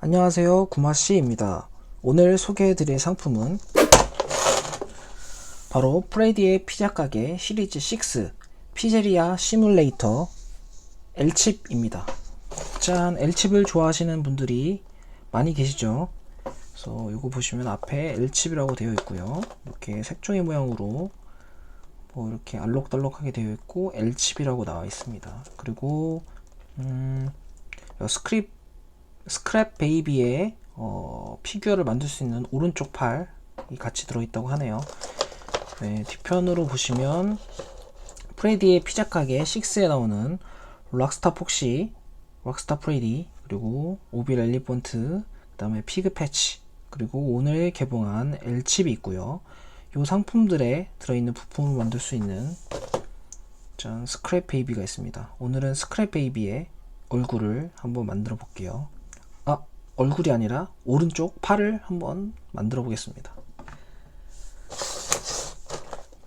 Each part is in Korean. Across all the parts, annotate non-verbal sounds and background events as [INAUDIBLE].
안녕하세요. 구마씨입니다. 오늘 소개해드릴 상품은 바로 프레디의 피자 가게 시리즈 6 피제리아 시뮬레이터 L칩입니다. 짠 L칩을 좋아하시는 분들이 많이 계시죠? 그래서 이거 보시면 앞에 L칩이라고 되어 있고요. 이렇게 색종이 모양으로 뭐 이렇게 알록달록하게 되어 있고 L칩이라고 나와 있습니다. 그리고 음, 스크립 스크랩 베이비의 어, 피규어를 만들 수 있는 오른쪽 팔이 같이 들어있다고 하네요. 네, 뒤편으로 보시면 프레디의 피자 가게 6에 나오는 락스타 폭시, 락스타 프레디, 그리고 오빌 엘리펀트, 그 다음에 피그 패치, 그리고 오늘 개봉한 L칩이 있고요. 이 상품들에 들어있는 부품을 만들 수 있는 짠 스크랩 베이비가 있습니다. 오늘은 스크랩 베이비의 얼굴을 한번 만들어 볼게요. 아, 얼굴이 아니라 오른쪽 팔을 한번 만들어 보겠습니다.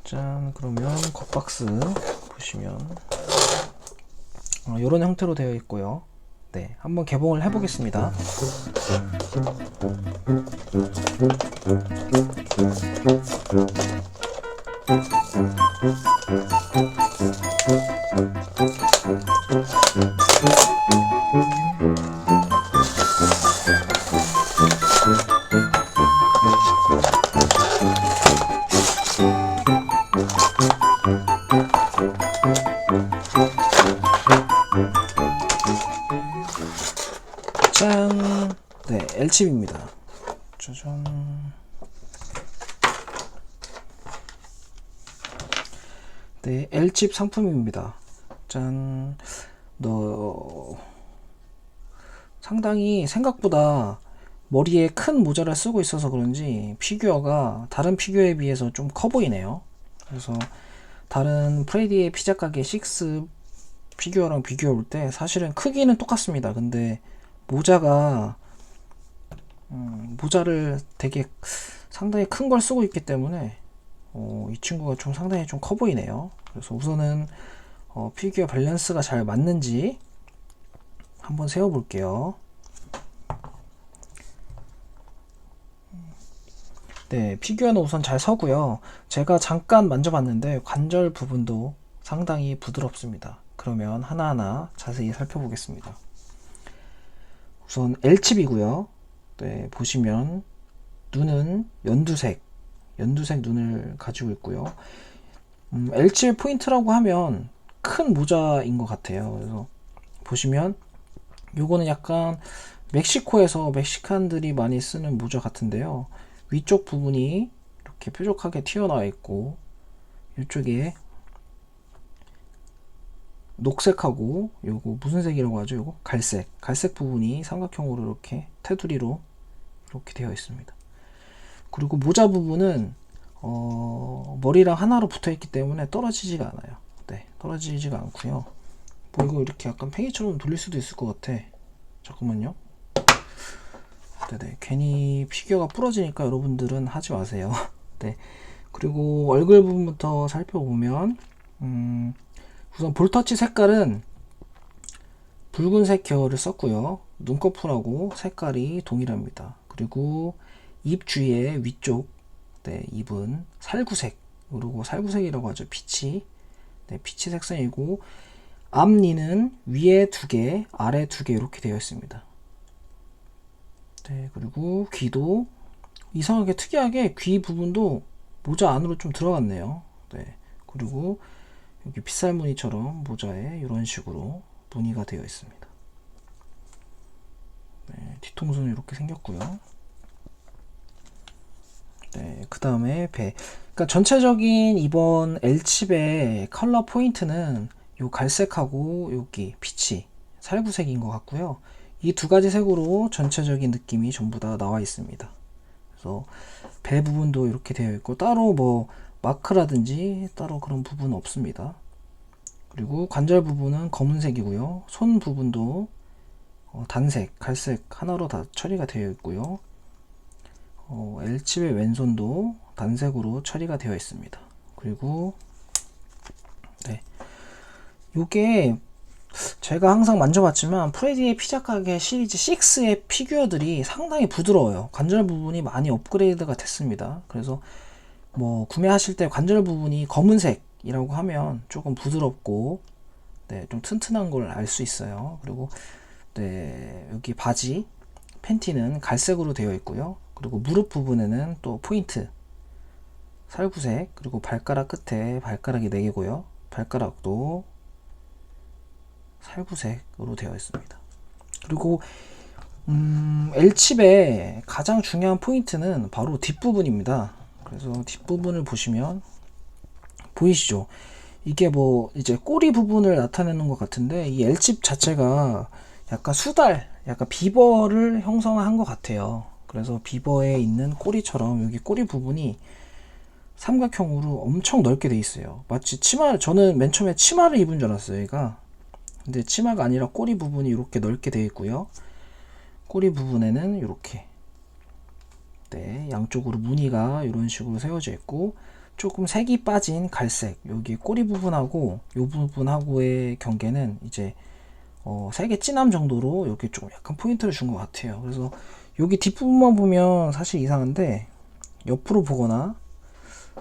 짠, 그러면 겉박스 보시면 어, 이런 형태로 되어 있고요. 네, 한번 개봉을 해보겠습니다. 80입니다. 짜잔. 네, L칩 상품입니다. 짠. 너 상당히 생각보다 머리에 큰 모자를 쓰고 있어서 그런지 피규어가 다른 피규어에 비해서 좀 커 보이네요. 그래서 다른 프레디의 피자 가게 6 피규어랑 비교해 볼 때 사실은 크기는 똑같습니다. 근데 모자가 음, 모자를 되게 상당히 큰 걸 쓰고 있기 때문에 어, 이 친구가 좀 상당히 좀 커 보이네요. 그래서 우선은 어, 피규어 밸런스가 잘 맞는지 한번 세워 볼게요. 네, 피규어는 우선 잘 서고요. 제가 잠깐 만져봤는데 관절 부분도 상당히 부드럽습니다. 그러면 하나하나 자세히 살펴보겠습니다. 우선 L칩이고요. 네, 보시면 눈은 연두색, 연두색 눈을 가지고 있고요. 음, L칩의 포인트라고 하면 큰 모자인 것 같아요. 그래서 보시면 요거는 약간 멕시코에서 멕시칸들이 많이 쓰는 모자 같은데요. 위쪽 부분이 이렇게 뾰족하게 튀어나와 있고 이쪽에 녹색하고 요거 무슨 색이라고 하죠? 요거 갈색 갈색 부분이 삼각형으로 이렇게 테두리로 이렇게 되어 있습니다. 그리고 모자 부분은 어, 머리랑 하나로 붙어 있기 때문에 떨어지지가 않아요. 네, 떨어지지가 않고요. 뭐 이거 이렇게 약간 팽이처럼 돌릴 수도 있을 것 같아. 잠깐만요. 네네, 괜히 피규어가 부러지니까 여러분들은 하지 마세요. [LAUGHS] 네, 그리고 얼굴 부분부터 살펴보면 음, 우선 볼터치 색깔은 붉은색 계열을 썼고요. 눈꺼풀하고 색깔이 동일합니다. 그리고 입 주위에 위쪽 네, 입은 살구색 그리고 살구색이라고 하죠. 피치 네, 피치 색상이고 앞니는 위에 두 개, 아래 두 개 이렇게 되어 있습니다. 네, 그리고 귀도 이상하게 특이하게 귀 부분도 모자 안으로 좀 들어갔네요. 네, 그리고 여기 빗살무늬처럼 모자에 이런 식으로 무늬가 되어 있습니다. 네, 뒤통수는 이렇게 생겼고요. 네, 그 다음에 배. 그러니까 전체적인 이번 L칩의 컬러 포인트는 요 갈색하고 여기 빛이 살구색인 것 같고요. 이 두 가지 색으로 전체적인 느낌이 전부 다 나와 있습니다. 그래서 배 부분도 이렇게 되어 있고 따로 뭐 마크라든지 따로 그런 부분은 없습니다. 그리고 관절 부분은 검은색이고요. 손 부분도 어, 단색, 갈색 하나로 다 처리가 되어 있고요. 어, L칩의 왼손도 단색으로 처리가 되어 있습니다. 그리고 네, 요게 제가 항상 만져봤지만 프레디의 피자 가게 시리즈 6의 피규어들이 상당히 부드러워요. 관절 부분이 많이 업그레이드가 됐습니다. 그래서 뭐 구매하실 때 관절 부분이 검은색이라고 하면 조금 부드럽고 네, 좀 튼튼한 걸 알 수 있어요. 그리고 네, 여기 바지 팬티는 갈색으로 되어 있고요. 그리고 무릎 부분에는 또 포인트 살구색 그리고 발가락 끝에 발가락이 4개고요. 발가락도 살구색으로 되어 있습니다. 그리고 음, L칩의 가장 중요한 포인트는 바로 뒷부분입니다. 그래서 뒷부분을 보시면 보이시죠? 이게 뭐 이제 꼬리 부분을 나타내는 것 같은데 이 L칩 자체가 약간 수달, 약간 비버를 형성한 것 같아요. 그래서 비버에 있는 꼬리처럼 여기 꼬리 부분이 삼각형으로 엄청 넓게 돼 있어요. 마치 치마, 저는 맨 처음에 치마를 입은 줄 알았어요, 얘가. 근데 치마가 아니라 꼬리 부분이 이렇게 넓게 되어 있고요. 꼬리 부분에는 이렇게 네, 양쪽으로 무늬가 이런 식으로 세워져 있고 조금 색이 빠진 갈색 여기 꼬리 부분하고 이 부분하고의 경계는 이제 어, 색의 진함 정도로 여기 좀 약간 포인트를 준 것 같아요. 그래서 여기 뒷부분만 보면 사실 이상한데 옆으로 보거나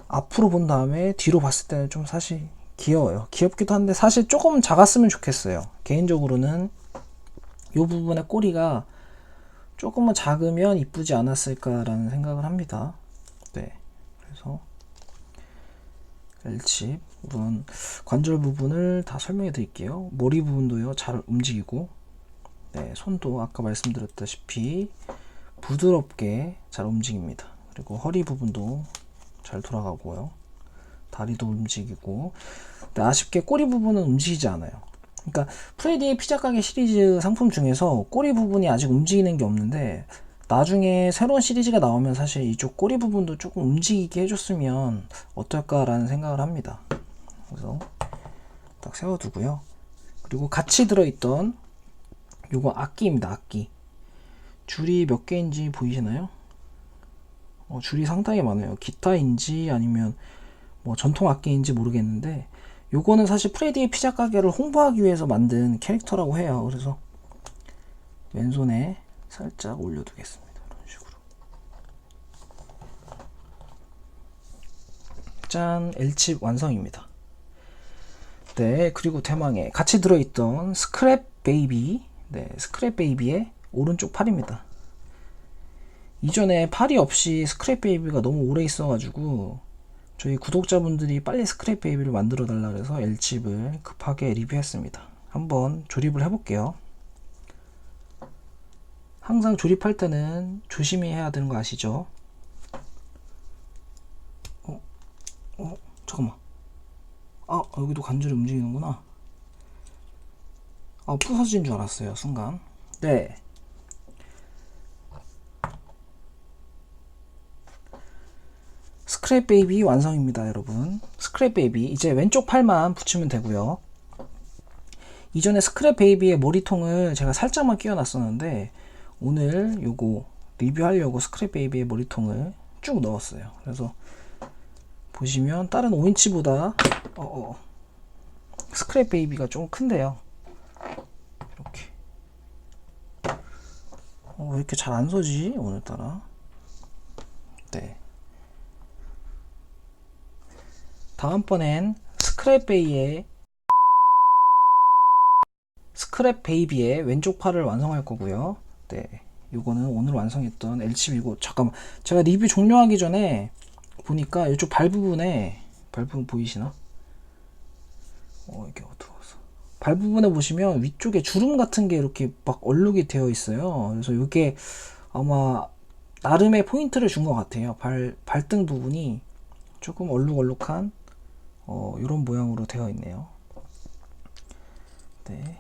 앞으로 본 다음에 뒤로 봤을 때는 좀 사실 귀여워요. 귀엽기도 한데 사실 조금 작았으면 좋겠어요. 개인적으로는 이 부분의 꼬리가 조금만 작으면 이쁘지 않았을까라는 생각을 합니다. 네. 그래서 L칩 우선 관절 부분을 다 설명해 드릴게요. 머리 부분도요 잘 움직이고 네, 손도 아까 말씀드렸다시피 부드럽게 잘 움직입니다. 그리고 허리 부분도 잘 돌아가고요. 다리도 움직이고 근데 아쉽게 꼬리 부분은 움직이지 않아요. 그러니까 프레디의 피자 가게 시리즈 상품 중에서 꼬리 부분이 아직 움직이는 게 없는데 나중에 새로운 시리즈가 나오면 사실 이쪽 꼬리 부분도 조금 움직이게 해줬으면 어떨까라는 생각을 합니다. 그래서 딱 세워두고요. 그리고 같이 들어있던 요거 악기입니다. 악기. 줄이 몇 개인지 보이시나요? 어, 줄이 상당히 많아요. 기타인지 아니면 뭐 전통 악기인지 모르겠는데 요거는 사실 프레디의 피자 가게를 홍보하기 위해서 만든 캐릭터라고 해요. 그래서 왼손에 살짝 올려두겠습니다. 이런 식으로. 짠, L칩 완성입니다. 네, 그리고 대망의 같이 들어있던 스크랩 베이비, 네, 스크랩 베이비의 오른쪽 팔입니다. 이전에 팔이 없이 스크랩 베이비가 너무 오래 있어가지고 저희 구독자분들이 빨리 스크랩 베이비를 만들어 달라 그래서 L칩을 급하게 리뷰했습니다. 한번 조립을 해볼게요. 항상 조립할 때는 조심히 해야 되는 거 아시죠? 어, 어, 잠깐만. 아, 여기도 관절이 움직이는구나. 아, 부서진 줄 알았어요, 순간. 네. 스크랩 베이비 완성입니다, 여러분. 스크랩 베이비 이제 왼쪽 팔만 붙이면 되고요. 이전에 스크랩 베이비의 머리통을 제가 살짝만 끼워놨었는데 오늘 요거 리뷰하려고 스크랩 베이비의 머리통을 쭉 넣었어요. 그래서 보시면 다른 5인치보다 어, 어, 스크랩 베이비가 좀 큰데요. 이렇게 어, 왜 이렇게 잘 안 서지 오늘따라? 네. 다음번엔 스크랩 베이의 스크랩 베이비의 왼쪽 팔을 완성할 거고요. 네. 이거는 오늘 완성했던 L칩이고 잠깐만 제가 리뷰 종료하기 전에 보니까 이쪽 발 부분에 발 부분 보이시나? 어 이게 어두워서 발 부분에 보시면 위쪽에 주름 같은 게 이렇게 막 얼룩이 되어 있어요. 그래서 이게 아마 나름의 포인트를 준 것 같아요. 발 발등 부분이 조금 얼룩얼룩한 어, 이런 모양으로 되어 있네요. 네.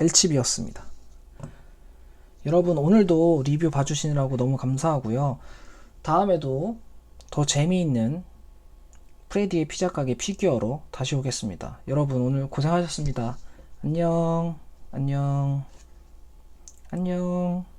L칩이었습니다. 여러분 오늘도 리뷰 봐주시느라고 너무 감사하고요. 다음에도 더 재미있는 프레디의 피자 가게 피규어로 다시 오겠습니다. 여러분 오늘 고생하셨습니다. 안녕, 안녕, 안녕.